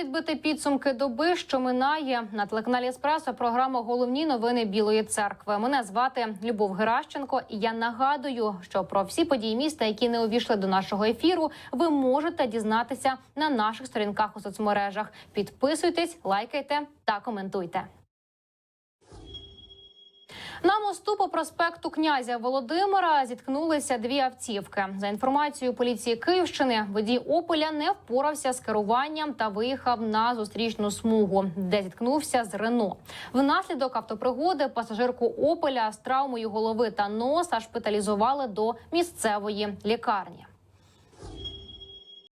підбити підсумки доби, що минає на телеканалі Еспресо. Програма Головні новини Білої церкви. Мене звати Любов Геращенко. І я нагадую, що про всі події міста, які не увійшли до нашого ефіру, ви можете дізнатися на наших сторінках у соцмережах. Підписуйтесь, лайкайте та коментуйте. На мосту по проспекту князя Володимира зіткнулися дві автівки. За інформацією поліції Київщини, водій Опеля не впорався з керуванням та виїхав на зустрічну смугу, де зіткнувся з Рено. Внаслідок автопригоди пасажирку Опеля з травмою голови та носа шпиталізували до місцевої лікарні.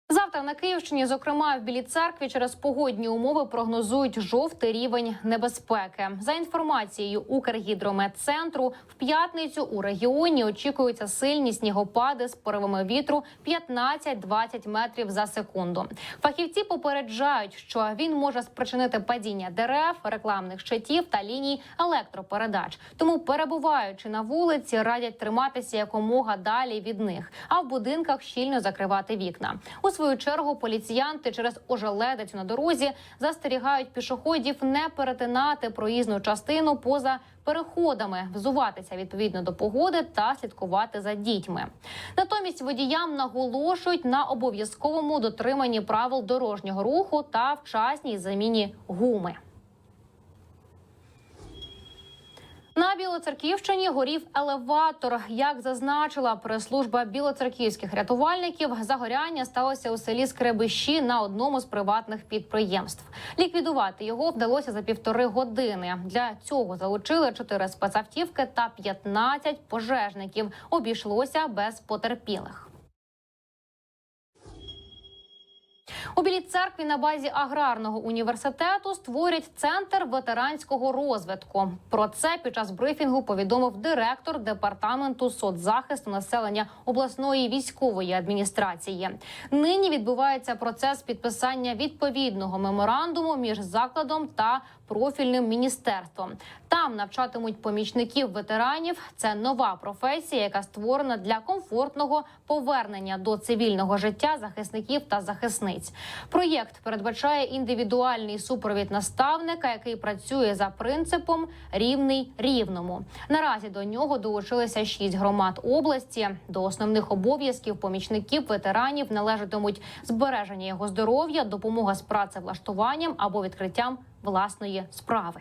Завтра на Київщині, зокрема в Білій церкві, через погодні умови прогнозують жовтий рівень небезпеки. За інформацією Укргідрометцентру, в п'ятницю у регіоні очікуються сильні снігопади з поривами вітру 15-20 метрів за секунду. Фахівці попереджають, що він може спричинити падіння дерев, рекламних щитів та ліній електропередач. Тому, перебуваючи на вулиці, радять триматися якомога далі від них, а в будинках щільно закривати вікна. У свою чергу поліціянти через ожеледицю на дорозі застерігають пішоходів не перетинати проїзну частину поза переходами, взуватися відповідно до погоди та слідкувати за дітьми. Натомість водіям наголошують на обов'язковому дотриманні правил дорожнього руху та вчасній заміні гуми. На Білоцерківщині горів елеватор. Як зазначила прес-служба білоцерківських рятувальників, загоряння сталося у селі Скребищі на одному з приватних підприємств. Ліквідувати його вдалося за півтори години. Для цього залучили чотири спецавтівки та 15 пожежників. Обійшлося без потерпілих. У Білій церкві на базі аграрного університету створять центр ветеранського розвитку. Про це під час брифінгу повідомив директор департаменту соцзахисту населення обласної військової адміністрації. Нині відбувається процес підписання відповідного меморандуму між закладом та профільним міністерством. Там навчатимуть помічників ветеранів. Це нова професія, яка створена для комфортного повернення до цивільного життя захисників та захисниць. Проєкт передбачає індивідуальний супровід наставника, який працює за принципом рівний рівному. Наразі до нього долучилися шість громад області. До основних обов'язків помічників ветеранів належатимуть збереження його здоров'я, допомога з працевлаштуванням або відкриттям власної справи.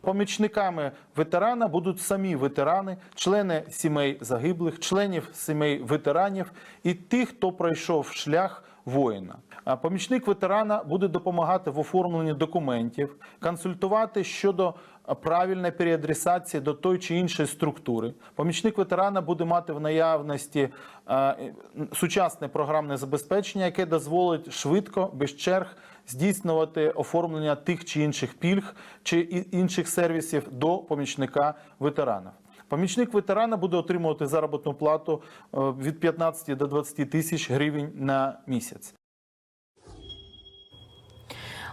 Помічниками ветерана будуть самі ветерани, члени сімей загиблих, членів сімей ветеранів і тих, хто пройшов шлях воїна. Помічник ветерана буде допомагати в оформленні документів, консультувати щодо правильної переадресації до той чи іншої структури. Помічник ветерана буде мати в наявності е, сучасне програмне забезпечення, яке дозволить швидко, без черг здійснювати оформлення тих чи інших пільг чи інших сервісів до помічника ветерана. Помічник ветерана буде отримувати заробітну плату е, від 15 до 20 тисяч гривень на місяць.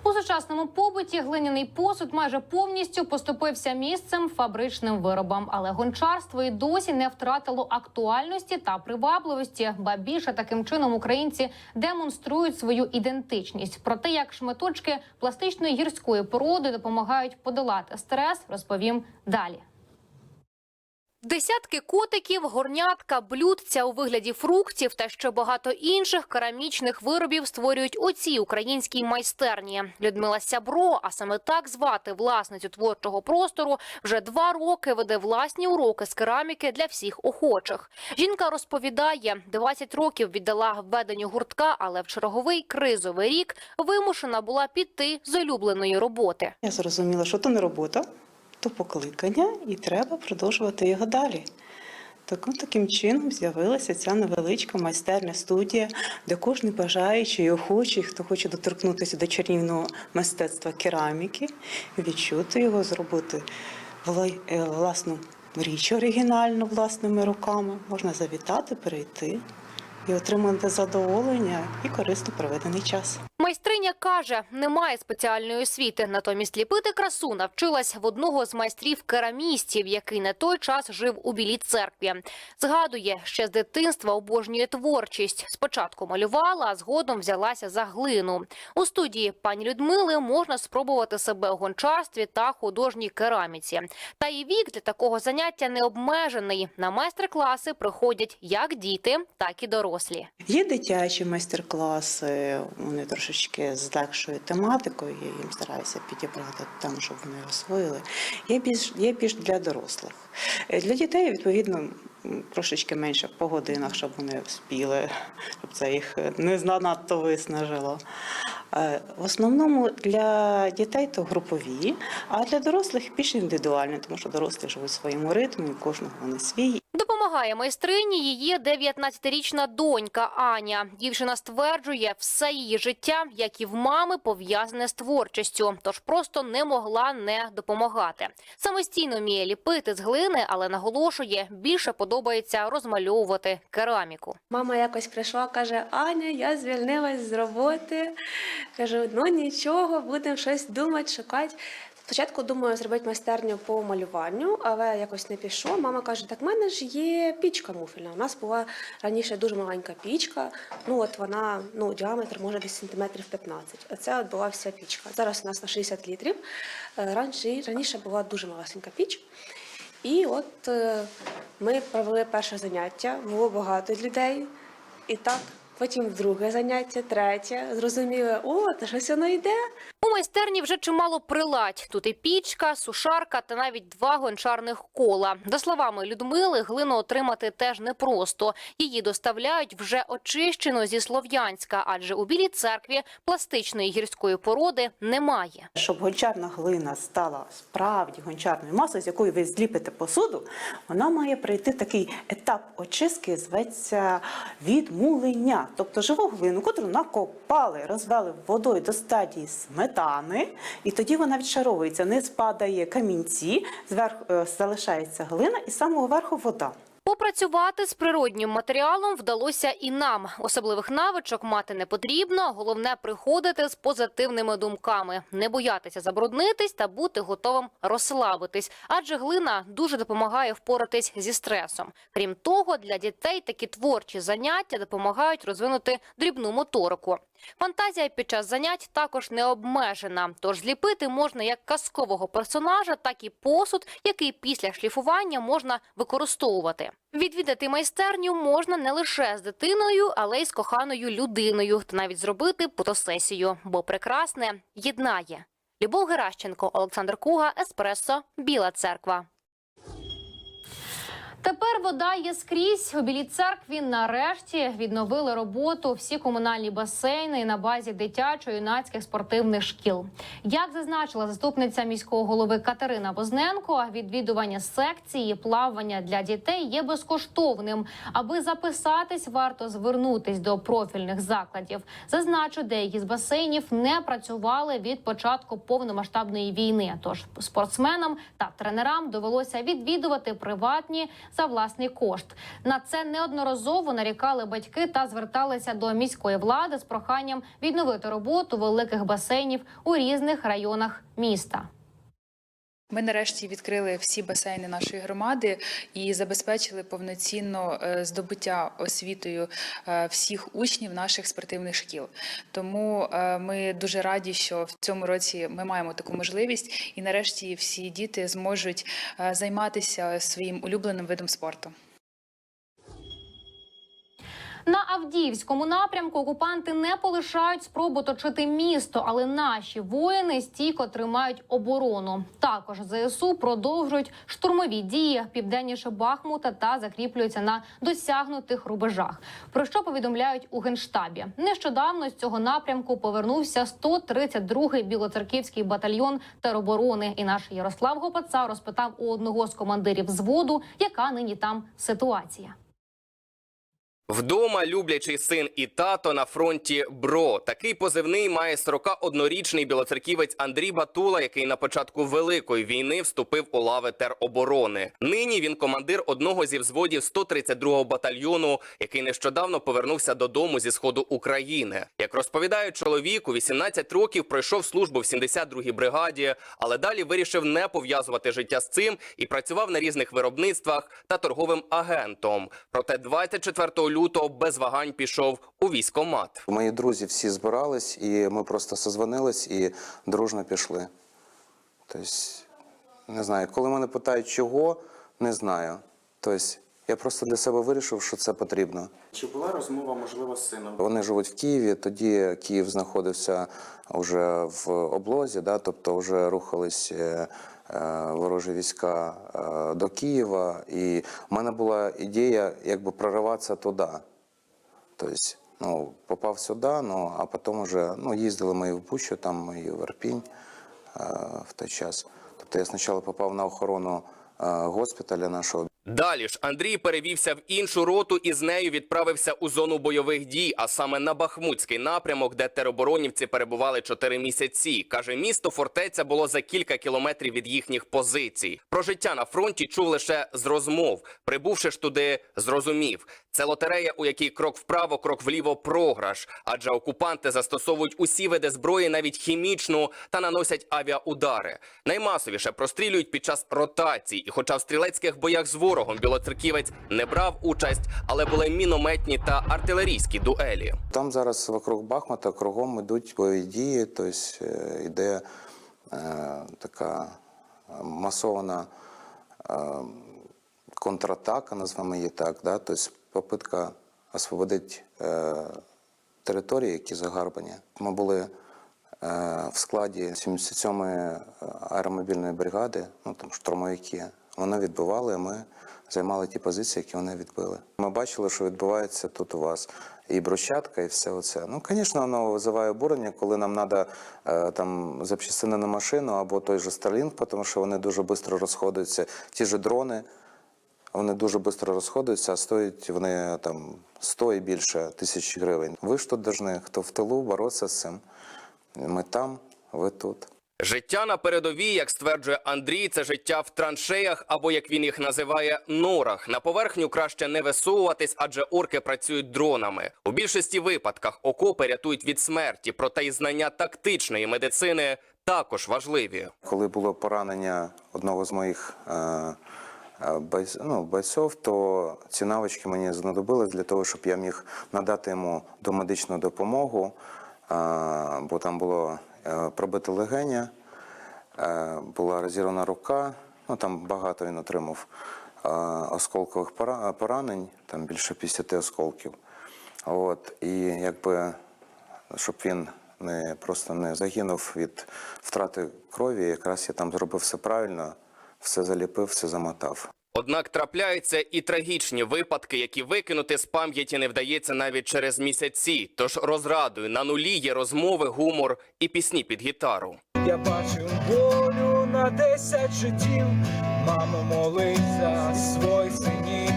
У сучасному побуті глиняний посуд майже повністю поступився місцем фабричним виробам, але гончарство і досі не втратило актуальності та привабливості. Ба більше таким чином українці демонструють свою ідентичність. Про те, як шматочки пластичної гірської породи допомагають подолати стрес, розповім далі. Десятки котиків, горнятка, блюдця у вигляді фруктів та ще багато інших керамічних виробів створюють у цій українській майстерні. Людмила Сябро, а саме так звати власницю творчого простору, вже два роки веде власні уроки з кераміки для всіх охочих. Жінка розповідає, 20 років віддала введенню гуртка, але в черговий кризовий рік вимушена була піти з улюбленої роботи. Я зрозуміла, що то не робота, то покликання, і треба продовжувати його далі. Так, от таким чином з'явилася ця невеличка майстерня студія, де кожен бажаючий охочий, хто хоче доторкнутися до чарівного мистецтва кераміки, відчути його, зробити е, власну річ оригінальну власними руками, можна завітати, перейти і отримати задоволення і корисно проведений час. Майстриня каже, немає спеціальної освіти. Натомість ліпити красу навчилась в одного з майстрів керамістів, який на той час жив у білій церкві. Згадує, ще з дитинства обожнює творчість. Спочатку малювала, а згодом взялася за глину. У студії пані Людмили можна спробувати себе у гончарстві та художній кераміці. Та і вік для такого заняття не обмежений. На майстер-класи приходять як діти, так і дорослі. Є дитячі майстер-класи, вони трошечки з легшою тематикою, я їм стараюся підібрати там, щоб вони освоїли. Є більш, є більш для дорослих. Е, Для дітей, відповідно, трошечки менше по годинах, щоб вони спіли, щоб це їх не занадто виснажило. Е, В основному для дітей то групові, а для дорослих більш індивідуальні, тому що дорослі живуть в своєму ритмі, у кожного вони свій. Допомагає майстрині її 19-річна донька Аня. Дівчина стверджує, все її життя, як і в мами, пов'язане з творчістю, тож просто не могла не допомагати. Самостійно вміє ліпити з глини, але наголошує, більше подобається розмальовувати кераміку. Мама якось прийшла, каже: Аня, я звільнилась з роботи. Кажу, ну нічого, будемо щось думати, шукати. Спочатку думаю зробити майстерню по малюванню, але якось не пішло. Мама каже: так в мене ж є пічка муфельна. У нас була раніше дуже маленька пічка. Ну от вона ну діаметр може десь сантиметрів 15. Оце от була вся пічка. Зараз у нас на 60 літрів. Е, Раніше, раніше була дуже малесенька піч. І от е, ми провели перше заняття, було багато людей. І так, потім друге заняття, третє. Зрозуміли, о, та щось воно йде. Майстерні вже чимало приладь. Тут і пічка, сушарка та навіть два гончарних кола. За словами Людмили, глину отримати теж непросто. Її доставляють вже очищено зі Слов'янська, адже у Білій церкві пластичної гірської породи немає. Щоб гончарна глина стала справді гончарною масою, з якою ви зліпите посуду, вона має пройти такий етап очистки, зветься відмулення. Тобто живу глину, котру накопали, розвели водою до стадії сметани, і тоді вона відшаровується, не спадає камінці, зверху е, залишається глина і з самого верху вода. Попрацювати з природнім матеріалом вдалося і нам. Особливих навичок мати не потрібно. Головне приходити з позитивними думками, не боятися забруднитись та бути готовим розслабитись. Адже глина дуже допомагає впоратись зі стресом. Крім того, для дітей такі творчі заняття допомагають розвинути дрібну моторику. Фантазія під час занять також не обмежена, тож зліпити можна як казкового персонажа, так і посуд, який після шліфування можна використовувати. Відвідати майстерню можна не лише з дитиною, але й з коханою людиною, та навіть зробити фотосесію, бо прекрасне єднає. Любов Геращенко, Олександр Куга, Еспресо, Біла Церква. Тепер вода є скрізь. У білій церкві нарешті відновили роботу всі комунальні басейни на базі дитячо-юнацьких спортивних шкіл. Як зазначила заступниця міського голови Катерина Возненко, відвідування секції плавання для дітей є безкоштовним. Аби записатись, варто звернутись до профільних закладів. Зазначу, деякі з басейнів не працювали від початку повномасштабної війни. Тож спортсменам та тренерам довелося відвідувати приватні за власний кошт. На це неодноразово нарікали батьки та зверталися до міської влади з проханням відновити роботу великих басейнів у різних районах міста. Ми нарешті відкрили всі басейни нашої громади і забезпечили повноцінно е, здобуття освітою е, всіх учнів наших спортивних шкіл. Тому е, ми дуже раді, що в цьому році ми маємо таку можливість, і нарешті всі діти зможуть займатися своїм улюбленим видом спорту. На Авдіївському напрямку окупанти не полишають спробу точити місто, але наші воїни стійко тримають оборону. Також ЗСУ продовжують штурмові дії південніше Бахмута та закріплюються на досягнутих рубежах. Про що повідомляють у генштабі? Нещодавно з цього напрямку повернувся 132-й білоцерківський батальйон тероборони. І наш Ярослав Гопаца розпитав у одного з командирів зводу, яка нині там ситуація. Вдома люблячий син і тато на фронті бро. Такий позивний має 41-річний білоцерківець Андрій Батула, який на початку великої війни вступив у лави тероборони. Нині він командир одного зі взводів 132-го батальйону, який нещодавно повернувся додому зі сходу України. Як розповідає чоловік, у 18 років пройшов службу в 72-й бригаді, але далі вирішив не пов'язувати життя з цим і працював на різних виробництвах та торговим агентом. Проте 24 лютого без вагань пішов у військомат. Мої друзі всі збирались, і ми просто созвонились і дружно пішли. Тобто, не знаю, коли мене питають, чого, не знаю. Тобто, я просто для себе вирішив, що це потрібно. Чи була розмова, можливо, з сином? Вони живуть в Києві, тоді Київ знаходився вже в облозі, да, тобто вже рухались е, ворожі війська е, до Києва. І в мене була ідея якби прориватися туди. Тобто, ну, попав сюди, ну, а потім вже ну, їздили ми і в Бучу, там і в Ірпінь е, в той час. Тобто я спочатку попав на охорону е, госпіталя нашого. Далі ж Андрій перевівся в іншу роту і з нею відправився у зону бойових дій, а саме на Бахмутський напрямок, де тероборонівці перебували чотири місяці. Каже, місто фортеця було за кілька кілометрів від їхніх позицій. Про життя на фронті чув лише з розмов. Прибувши ж туди, зрозумів. Це лотерея, у якій крок вправо, крок вліво програш. Адже окупанти застосовують усі види зброї, навіть хімічну, та наносять авіаудари. Наймасовіше прострілюють під час ротацій. І хоча в стрілецьких боях з ворогом білоцерківець не брав участь, але були мінометні та артилерійські дуелі. Там зараз вокруг Бахмута кругом йдуть бойові дії, тобто е, йде е, така е, масована е, контратака, назвемо її так, да? тобто попитка освободити е, території, які загарбані. Ми були е, в складі 77-ї аеромобільної бригади, ну там штурмовики. Вони відбивали, а ми займали ті позиції, які вони відбили. Ми бачили, що відбувається тут у вас і брусчатка, і все оце. Ну, звісно, воно визиває обурення, коли нам треба там запчастини на машину або той же Starlink, тому що вони дуже швидко розходуються. Ті ж дрони, вони дуже швидко розходуються, а стоять вони там 100 і більше тисяч гривень. Ви ж тут повинні, хто в тилу, боротися з цим. Ми там, ви тут. Життя на передовій, як стверджує Андрій, це життя в траншеях або як він їх називає норах. На поверхню краще не висовуватись, адже орки працюють дронами. У більшості випадках окопи рятують від смерті, проте і знання тактичної медицини також важливі. Коли було поранення одного з моїх е, е, ну, бойців, то ці навички мені знадобились для того, щоб я міг надати йому домедичну допомогу, е, бо там було е, пробите легеня, е, була розірвана рука, ну там багато він отримав е, осколкових поранень, там більше 50 осколків. От, і якби щоб він не просто не загинув від втрати крові. Якраз я там зробив все правильно, все заліпив, все замотав. Однак трапляються і трагічні випадки, які викинути з пам'яті не вдається навіть через місяці. Тож розрадую, на нулі є розмови, гумор і пісні під гітару. Я бачу волю на десять життів, мамо, молись за свой синів.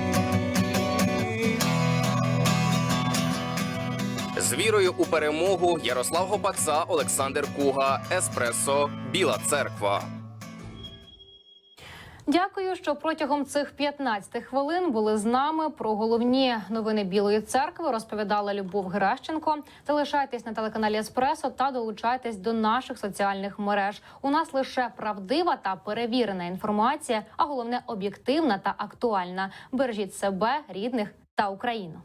З вірою у перемогу Ярослав Гопаца, Олександр Куга, Еспресо, Біла Церква. Дякую, що протягом цих 15 хвилин були з нами. Про головні новини Білої церкви розповідала Любов Геращенко. Залишайтесь на телеканалі Еспресо та долучайтесь до наших соціальних мереж. У нас лише правдива та перевірена інформація, а головне об'єктивна та актуальна. Бережіть себе, рідних та Україну.